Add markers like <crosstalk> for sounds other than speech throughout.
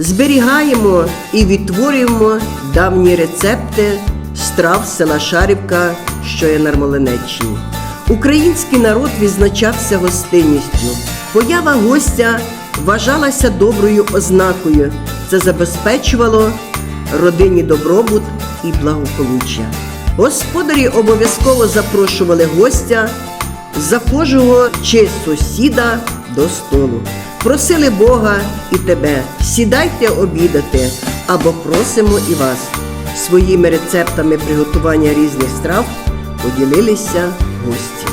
Зберігаємо і відтворюємо давні рецепти страв села Шарівка, що є на Ярмолинеччині. Український народ відзначався гостинністю. Поява гостя вважалася доброю ознакою. Це забезпечувало родині добробут і благополуччя. Господарі обов'язково запрошували гостя, захожого чи сусіда до столу. Просили Бога і тебе, сідайте обідати або просимо і вас. Своїми рецептами приготування різних страв поділилися гості.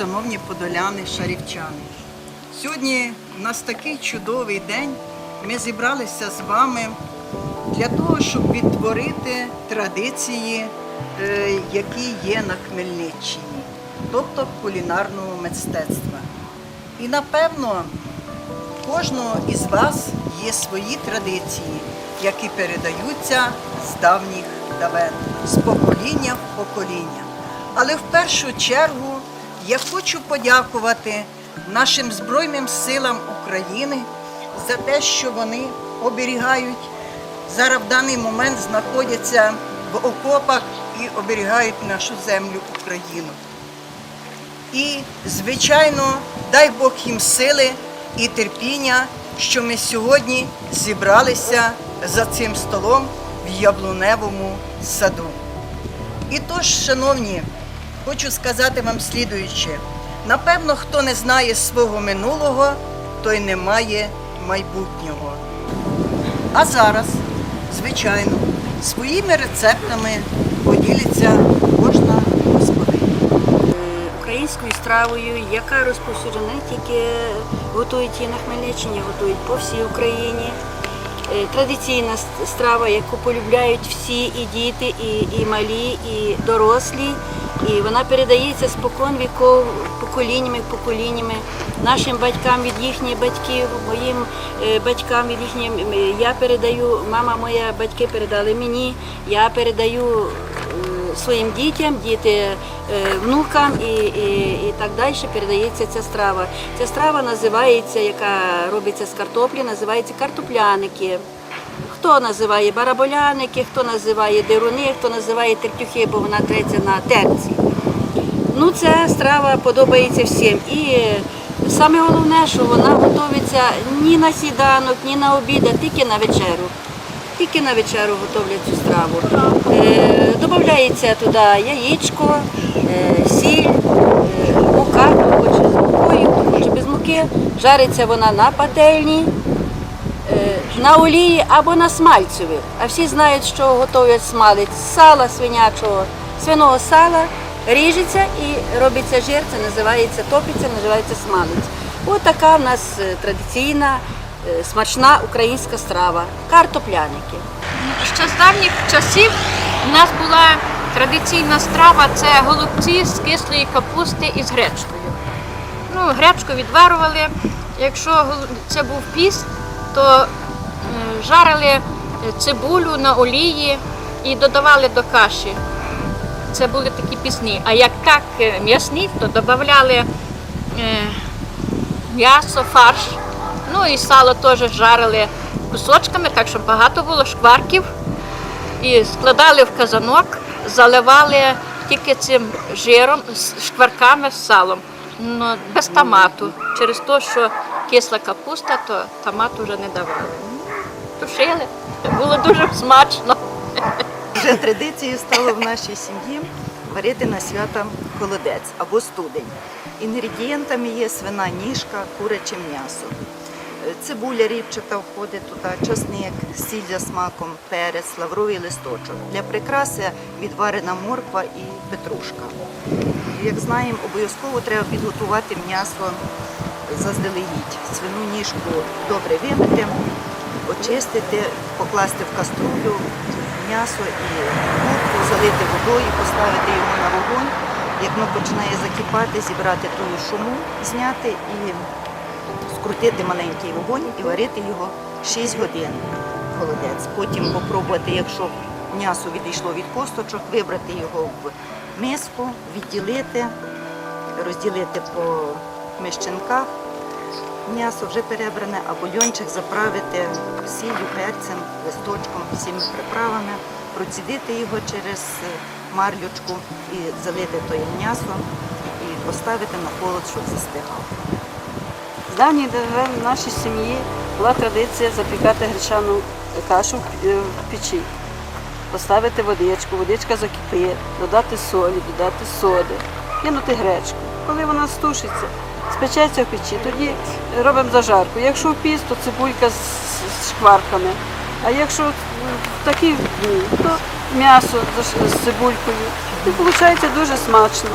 Шановні подоляни, шарівчани. Сьогодні у нас такий чудовий день. Ми зібралися з вами для того, щоб відтворити традиції, е, які є на Хмельниччині, тобто кулінарного мистецтва. І напевно, кожного із вас є свої традиції, які передаються з давніх давен, з покоління в покоління. Але в першу чергу я хочу подякувати нашим Збройним силам України за те, що вони оберігають зараз в даний момент знаходяться в окопах і оберігають нашу землю Україну. І, звичайно, дай Бог їм сили і терпіння, що ми сьогодні зібралися за цим столом в яблуневому саду. І тож, шановні, хочу сказати вам слідуюче. Напевно, хто не знає свого минулого, той не має майбутнього. А зараз, звичайно, своїми рецептами поділяться кожна господиня. українською стравою, яка розповсюджена тільки готують її на Хмельниччині, готують по всій Україні. Е, Традиційна страва, яку полюбляють всі і діти, і, і малі, і дорослі. І вона передається спокон віков поколіннями, поколіннями нашим батькам від їхніх батьків, моїм е, батькам від їхніх. Я передаю, мама моя, батьки передали мені, я передаю е, своїм дітям, діти е, внукам і, і, і так далі передається ця страва. Ця страва називається, яка робиться з картоплі, називається картопляники. Хто називає бараболяники, хто називає деруни, хто називає тертюхи, бо вона треться на терці. Ну, ця страва подобається всім. І саме головне, що вона готується ні на сніданок, ні на обід, а тільки на вечеру. Тільки на вечеру готовлять цю страву. Е, додається туди яєчко, е, сіль, е, мука, хоче з мукою, хто хоче без муки. Жариться вона на пательні, на олії або на смальцеві. А всі знають, що готують смалець з сала свинячого, свиного сала, ріжеться і робиться жир, це називається топиться, називається смалець. Ось така в нас е, традиційна, е, смачна українська страва картопляники. Ще з давніх часів у нас була традиційна страва це голубці з кислої капусти із гречкою. Ну, гречку відварували. Якщо це був піст, то жарили е, цибулю на олії і додавали до каші. Це були такі пісні. А як так е, м'ясні, то додавали е, м'ясо, фарш. Ну і сало теж жарили кусочками, так щоб багато було шкварків. І складали в казанок, заливали тільки цим жиром, шкварками з салом, ну, без томату. Через те, що кисла капуста, то томату вже не давали. Тушили. Було дуже смачно. Вже традицією стало в нашій сім'ї варити на свята холодець або студень. Інгредієнтами є свина ніжка, куряче м'ясо. Цибуля рібчата входить туди, часник, сіль за смаком, перець, лавровий листочок. Для прикраси відварена морква і петрушка. Як знаємо, обов'язково треба підготувати м'ясо заздалегідь. Свину ніжку добре вимити, очистити, покласти в каструлю, м'ясо і курку, залити водою, поставити його на вогонь. Як воно починає закипати, зібрати тую шуму, зняти і скрутити маленький вогонь і варити його 6 годин холодець. Потім попробувати, якщо м'ясо відійшло від косточок, вибрати його в миску, відділити, розділити по міщинках. М'ясо вже перебране, а бульйончик заправити сіллю, перцем, листочком, всіми приправами, процідити його через е, марлючку і залити тоє м'ясо і поставити на холод, щоб застигало. З давніх давен в нашій сім'ї була традиція запікати гречану кашу в е, в печі. Поставити водичку, водичка закипить, додати солі, додати соди, кинути гречку. Коли вона стушиться, спечеться в печі, тоді робимо зажарку. Якщо в піст, то цибулька з, шкварками. А якщо в такі дні, то м'ясо з, з цибулькою. І виходить дуже смачно.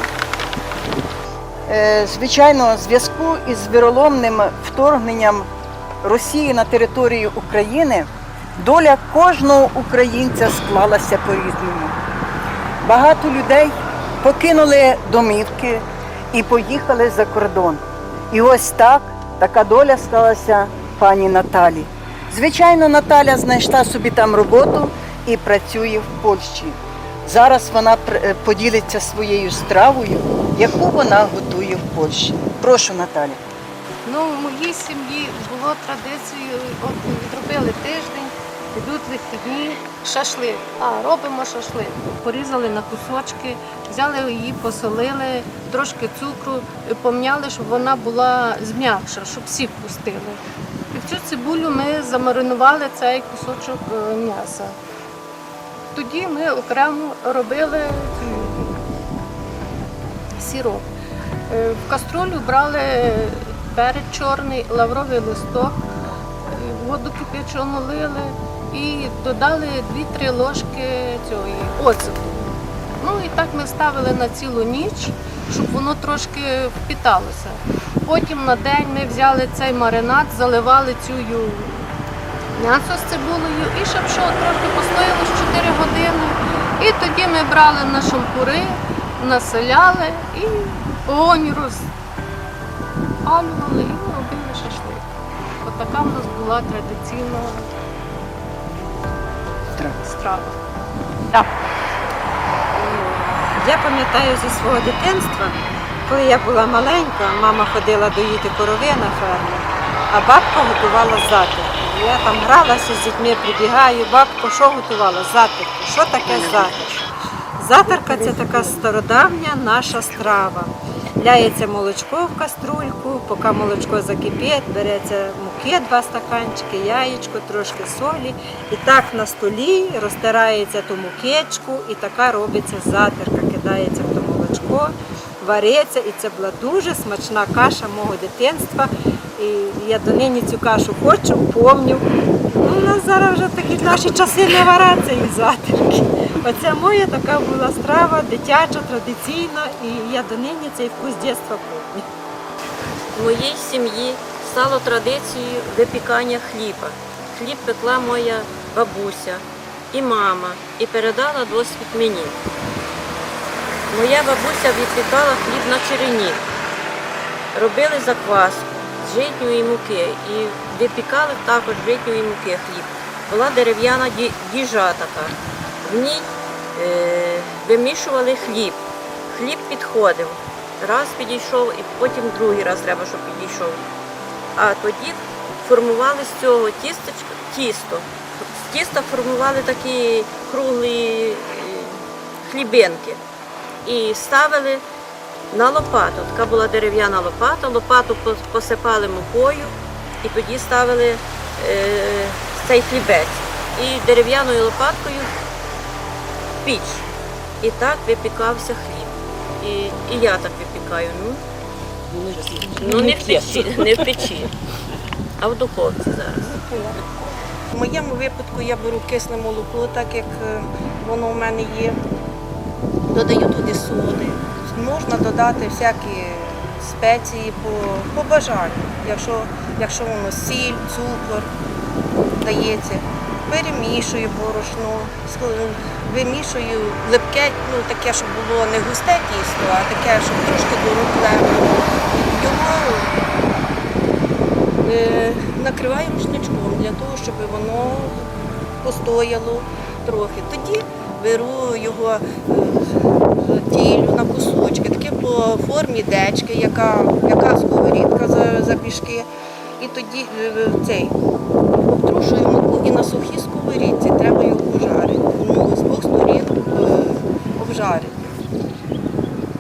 Е, Звичайно, в зв'язку із віроломним вторгненням Росії на територію України доля кожного українця склалася по-різному. Багато людей покинули домівки і поїхали за кордон. І ось так така доля сталася пані Наталі. Звичайно, Наталя знайшла собі там роботу і працює в Польщі. Зараз вона е, поділиться своєю стравою, яку вона готує в Польщі. Прошу, Наталя. Ну, в моїй сім'ї було традицією, от відробили тиждень, йдуть вихідні, шашлик. А, робимо шашлик. Порізали на кусочки, взяли її, посолили, трошки цукру, і помняли, щоб вона була зм'якша, щоб сік пустили. І в цю цибулю ми замаринували цей кусочок е, м'яса. Тоді ми окремо робили сироп. Е, В каструлю брали перець чорний, лавровий листок, е, воду кипячену лили і додали 2-3 ложки цієї оцету. Ну і так ми ставили на цілу ніч, щоб воно трошки впіталося. Потім на день ми взяли цей маринад, заливали цю м'ясо з цибулею і щоб що трохи постояло 4 години. І тоді ми брали на шампури, населяли і вогонь розпалювали і робили шашлик. От в нас була традиційна страва. Так. Я пам'ятаю зі свого дитинства, коли я була маленька, мама ходила доїти корови на ферму, а бабка готувала затирку. Я там гралася з дітьми, прибігаю, бабко, що готувала? Затирку. Що таке затирка? Затирка це така стародавня наша страва. Ляється молочко в каструльку, поки молочко закипить, береться муки, два стаканчики, яєчко, трошки солі. І так на столі розтирається ту мукечку, і така робиться затирка, кидається в то молочко, вариться. І це була дуже смачна каша мого дитинства. І я донині цю кашу хочу, помню. Ну, у нас зараз вже такі наші часи не вараться і затирки. Оце моя така була страва, дитяча, традиційна, і я донині цей вкус дитинства помню. В моїй сім'ї стало традицією випікання хліба. Хліб пекла моя бабуся і мама, і передала досвід мені. Моя бабуся випікала хліб на черені, робили закваску з житньої муки і випікали також житньої муки хліб. Була дерев'яна ді- діжа така. В ній вимішували хліб. Хліб підходив. Раз підійшов і потім другий раз треба, щоб підійшов. А тоді формували з цього тістечка, тісто. З тіста формували такі круглі е, хлібинки і ставили на лопату. Така була дерев'яна лопата, лопату посипали мукою і тоді ставили е, цей хлібець. І дерев'яною лопаткою піч. І так випікався хліб. І, і я так випікаю. Ну, ну не в печі, не в печі, а в духовці зараз. В моєму випадку я беру кисле молоко, так як е, воно в мене є. Додаю туди соди. Можна додати всякі спеції по, по бажанню, якщо, якщо воно сіль, цукор дається. Перемішую борошно, вимішую липке, ну таке, щоб було не густе тісто, а таке, щоб трошки доробле. Його е, накриваю рушничком для того, щоб воно постояло трохи. Тоді беру його, е, ділю на кусочки, таке по формі дечки, яка, яка сковорідка за, за пішки. І тоді е, цей обтрушую муку і на сухій сковорідці треба його пожарити. Ну, з двох сторін е, обжарити.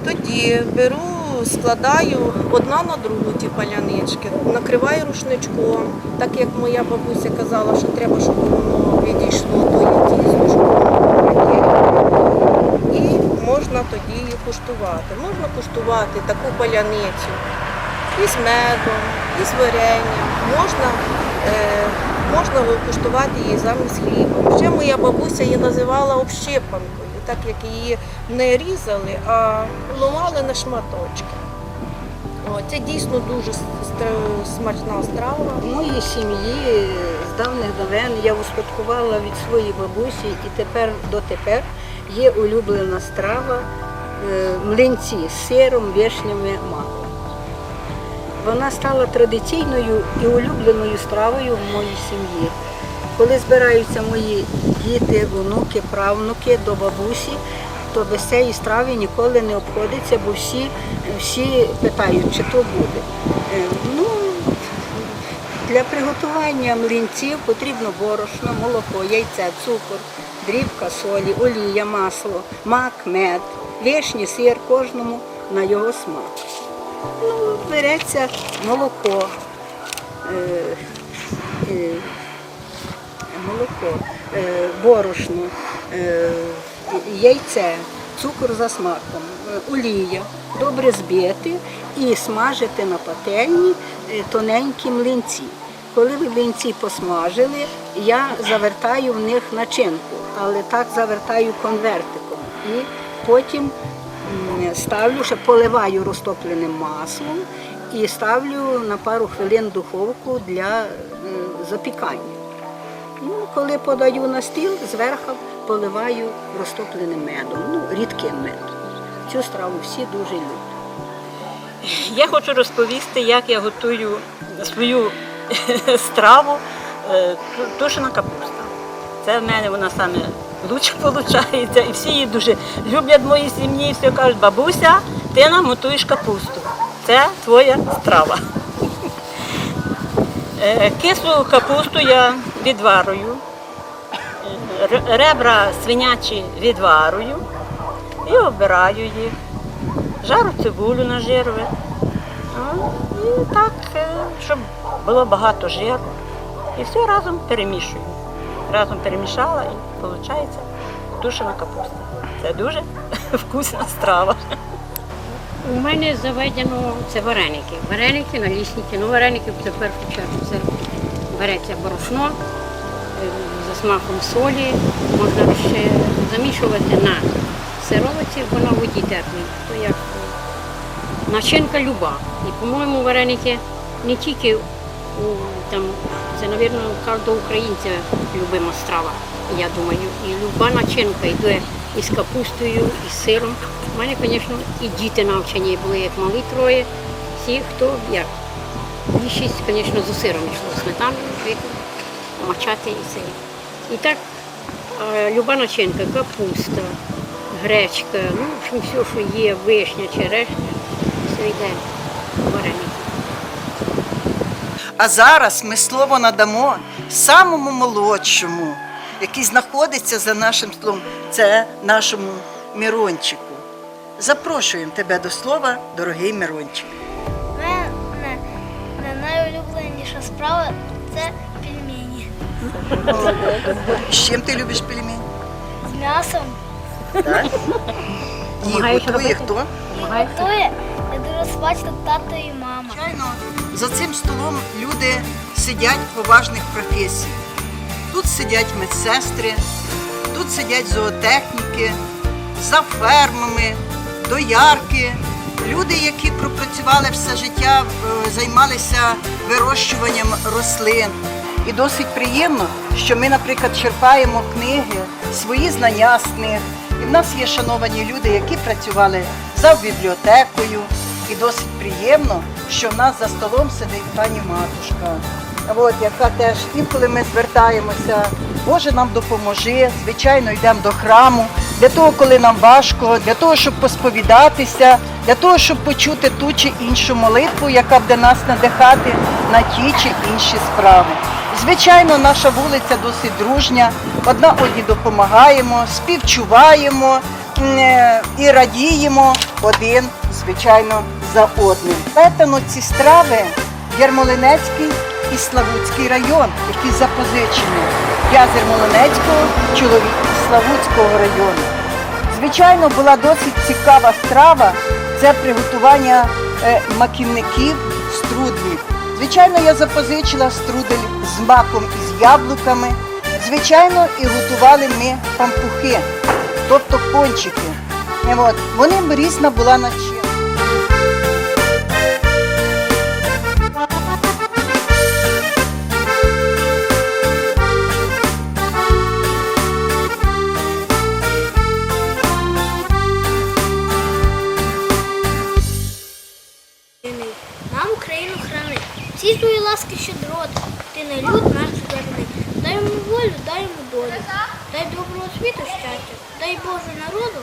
Тоді беру, складаю одна на другу ті палянички, накриваю рушничком, так як моя бабуся казала, що треба, щоб воно відійшло до тісто. І можна тоді її куштувати. Можна куштувати таку паляницю і з медом, і з варенням. Можна, е, можна куштувати її замість хлібом. Ще моя бабуся її називала общипанкою, так як її не різали, а ломали на шматочки. О, це дійсно дуже смачна страва. В моїй сім'ї з давних давен я успадкувала від своєї бабусі і тепер дотепер є улюблена страва е, млинці з сиром, вишнями, маком. Вона стала традиційною і улюбленою стравою в моїй сім'ї. Коли збираються мої діти, онуки, правнуки до бабусі, то без цієї страви ніколи не обходиться, бо всі, всі питають, чи то буде. Е, Ну, для приготування млинців потрібно борошно, молоко, яйце, цукор, дрібка солі, олія, масло, мак, мед, вишні, сир кожному на його смак. Ну, береться молоко, е, е, молоко, е, борошно, яйце, цукор за смаком, олія, добре збити і смажити на пательні тоненькі млинці. Коли ви млинці посмажили, я завертаю в них начинку, але так завертаю конвертиком. І потім ставлю, ще поливаю розтопленим маслом і ставлю на пару хвилин духовку для запікання. Ну, коли подаю на стіл, зверху поливаю розтопленим медом, ну, рідким медом. Цю страву всі дуже люблять. Я хочу розповісти, як я готую свою <laughs> страву е, тушена капуста. Це в мене вона саме лучше виходить. І всі її дуже люблять в моїй сім'ї. І все кажуть, бабуся, ти нам готуєш капусту. Це твоя страва. Е, Кислу капусту я відварую, е, ребра свинячі відварую і обираю їх. Жару цибулю на жирове. Ну, І так, е, щоб було багато жиру. І все разом перемішую. Разом перемішала виходить тушена капуста. Це дуже <laughs> вкусна страва. У мене заведено це вареники. Вареники, налісники. Ну, вареники це в першу чергу. Це береться борошно е, за смаком солі. Можна ще замішувати на сировиці, вона в воді теплій. То як е, начинка люба. І, по-моєму, вареники не тільки у, там, це, мабуть, кожного українця любима страва, я думаю. І люба начинка йде із капустою, із сиром. У мене, звісно, і діти навчені були, як малі троє. Всі, хто як. Більшість, звісно, з сиром йшло сметану, мачати і сир. І так, люба начинка, капуста, гречка, ну, в общем, все, що є, вишня, черешня, все йде в вареники. А зараз ми слово надамо самому молодшому, який знаходиться за нашим столом. Це нашому Мирончику. Запрошуємо тебе до слова, дорогий Мирончик. У мене не найулюбленіша справа це пельмені. З чим ти любиш пельмені? З м'ясом. Так? І готує хто? І готує я дуже смачно тато і мама. За цим столом люди сидять поважних професій. Тут сидять медсестри, тут сидять зоотехніки, за фермами, доярки, люди, які пропрацювали все життя, займалися вирощуванням рослин. І досить приємно, що ми, наприклад, черпаємо книги, свої знання з книг. І в нас є шановані люди, які працювали за бібліотекою. І досить приємно, що в нас за столом сидить пані матушка. От, яка теж інколи ми звертаємося, Боже нам допоможи, звичайно, йдемо до храму, для того, коли нам важко, для того, щоб посповідатися, для того, щоб почути ту чи іншу молитву, яка буде нас надихати на ті чи інші справи. Звичайно, наша вулиця досить дружня, одна одній допомагаємо, співчуваємо е, і радіємо один, звичайно, за одним. Поэтому ці страви Ярмолинецький і Славутський район, які запозичені. Я з Ярмолинецького, чоловік з Славутського району. Звичайно, була досить цікава страва. Це приготування е, маківників струдлів. Звичайно, я запозичила струдель з маком і з яблуками. Звичайно, і готували ми пампухи, тобто пончики. І от, вони різна була начинка. Доброго світу щастя, дай Боже народу,